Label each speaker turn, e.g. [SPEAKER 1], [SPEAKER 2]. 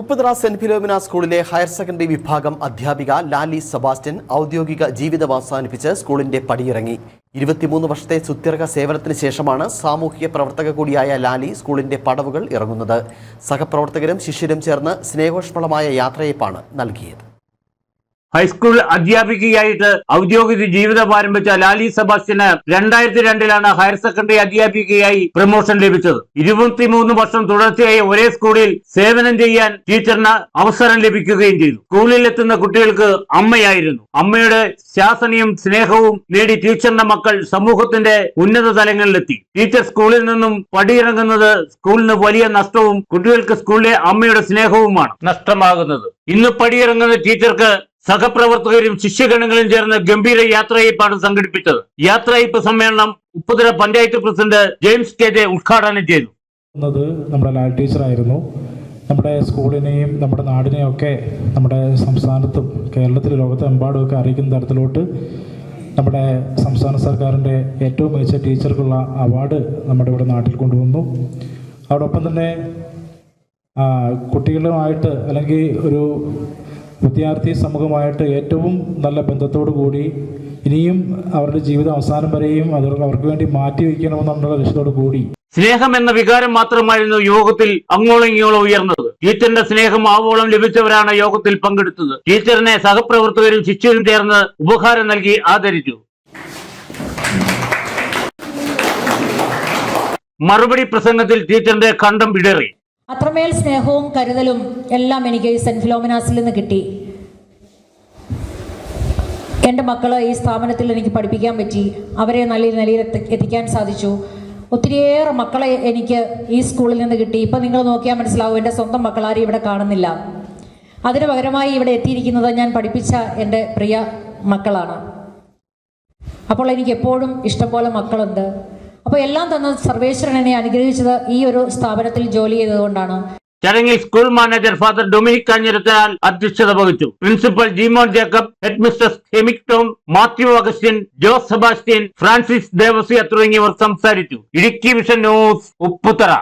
[SPEAKER 1] Upputhara saint Philomena സ്കൂളിലെ higher secondary വിഭാഗം അധ്യാപിക ലാലി സെബാസ്റ്റ്യൻ ഔദ്യോഗിക ജീവിതം അവസാനിപ്പിച്ച് സ്കൂളിന്റെ പടിയിറങ്ങി. ഇരുപത്തിമൂന്ന് വർഷത്തെ സുത്യർഹ സേവനത്തിന് ശേഷമാണ് സാമൂഹിക പ്രവർത്തക കൂടിയായ ലാലി സ്കൂളിന്റെ പടവുകൾ ഇറങ്ങുന്നത്. സഹപ്രവർത്തകരും ശിഷ്യരും ചേർന്ന് സ്നേഹോഷ്മളമായ യാത്രയപ്പാണ് നൽകിയത്.
[SPEAKER 2] ഹൈസ്കൂൾ അധ്യാപികയായിട്ട് ഔദ്യോഗിക ജീവിതം ആരംഭിച്ച ലാലി സെബാസ്റ്റ്യന് രണ്ടായിരത്തി രണ്ടിലാണ് ഹയർ സെക്കൻഡറി അധ്യാപികയായി പ്രമോഷൻ ലഭിച്ചത്. ഇരുപത്തിമൂന്ന് വർഷം തുടർച്ചയായി ഒരേ സ്കൂളിൽ സേവനം ചെയ്യാൻ ടീച്ചറിന് അവസരം ലഭിക്കുകയും ചെയ്തു. സ്കൂളിൽ എത്തുന്ന കുട്ടികൾക്ക് അമ്മയായിരുന്നു. അമ്മയുടെ ശാസനയും സ്നേഹവും നേടി ടീച്ചറിന്റെ മക്കൾ സമൂഹത്തിന്റെ ഉന്നത തലങ്ങളിലെത്തി. ടീച്ചർ സ്കൂളിൽ നിന്നും പടിയിറങ്ങുന്നത് സ്കൂളിന് വലിയ നഷ്ടവും കുട്ടികൾക്ക് സ്കൂളിലെ അമ്മയുടെ സ്നേഹവുമാണ്. നഷ്ടമാകുന്നത്. ഇന്ന് പടിയിറങ്ങുന്ന ടീച്ചർക്ക് സഹപ്രവർത്തകരും ശിഷ്യഗണങ്ങളും ചേർന്ന് ഗംഭീര യാത്രയപ്പാണ് സംഘടിപ്പിച്ചത്. യാത്രയപ്പ് സമ്മേളനം Upputhara panchayat president James K J ഉദ്ഘാടനം ചെയ്തു.
[SPEAKER 3] നമ്മുടെ ലാൽ ടീച്ചറായിരുന്നു. നമ്മുടെ സ്കൂളിനെയും നമ്മുടെ നാടിനെയും ഒക്കെ നമ്മുടെ സംസ്ഥാനത്തും കേരളത്തിലും ലോകത്തെമ്പാടും ഒക്കെ അറിയിക്കുന്ന തരത്തിലോട്ട് നമ്മുടെ സംസ്ഥാന സർക്കാരിന്റെ ഏറ്റവും മികച്ച ടീച്ചർക്കുള്ള അവാർഡ് നമ്മുടെ ഇവിടെ നാട്ടിൽ കൊണ്ടുവന്നു. അതോടൊപ്പം തന്നെ കുട്ടികളുമായിട്ട് അല്ലെങ്കിൽ ഒരു വിദ്യാർത്ഥി സമൂഹമായിട്ട് ഏറ്റവും നല്ല ബന്ധത്തോടു കൂടി ഇനിയും അവരുടെ ജീവിതം അവസാനം വരെയും അത് അവർക്ക് വേണ്ടി മാറ്റി വയ്ക്കണമെന്നുള്ള ലക്ഷ്യത്തോടു കൂടി.
[SPEAKER 2] സ്നേഹം എന്ന വികാരം മാത്രമായിരുന്നു യോഗത്തിൽ അങ്ങോളം ഇങ്ങോളം ഉയർന്നത്. ടീച്ചറിന്റെ സ്നേഹം ആവോളം ലഭിച്ചവരാണ് യോഗത്തിൽ പങ്കെടുത്തത്. ടീച്ചറിനെ സഹപ്രവർത്തകരും ശിഷ്യരും ചേർന്ന് ഉപഹാരം നൽകി ആദരിച്ചു. മറുപടി പ്രസംഗത്തിൽ ടീച്ചറിന്റെ കണ്ടം ഇടറി
[SPEAKER 4] അത്രമേൽ സ്നേഹവും കരുതലും എല്ലാം എനിക്ക് സെന്റ് ഫിലോമിനാസിൽ നിന്ന് കിട്ടി. എന്റെ മക്കൾ ഈ സ്ഥാപനത്തിൽ എനിക്ക് പഠിപ്പിക്കാൻ പറ്റി. അവരെ നല്ല നിലയിൽ എത്തി- എത്തിക്കാൻ സാധിച്ചു. ഒത്തിരിയേറെ മക്കളെ എനിക്ക് ഈ സ്കൂളിൽ നിന്ന് കിട്ടി. ഇപ്പം നിങ്ങൾ നോക്കിയാൽ മനസ്സിലാവും എന്റെ സ്വന്തം മക്കളാരും ഇവിടെ കാണുന്നില്ല. അതിന് പകരമായി ഇവിടെ എത്തിയിരിക്കുന്നത് ഞാൻ പഠിപ്പിച്ച എന്റെ പ്രിയ മക്കളാണ്. അപ്പോൾ എനിക്ക് എപ്പോഴും ഇഷ്ടംപോലെ മക്കളുണ്ട്. അപ്പോൾ എല്ലാം തന്നെ സർവേശ്വരനെ അനുഗ്രഹിച്ചത് ഈ ഒരു സ്ഥാപനത്തിൽ ജോലി ചെയ്തതുകൊണ്ടാണ്?
[SPEAKER 2] ചടങ്ങിൽ school manager father Dominic Kanjirathal അധ്യക്ഷത വഹിച്ചു. Principal Jimon Jacob head mister ഹെമിക് Tom Mathew Augustine Jose Sebastian Francis Devasia തുടങ്ങിയവർ സംസാരിച്ചു. Idukki vision news Upputhara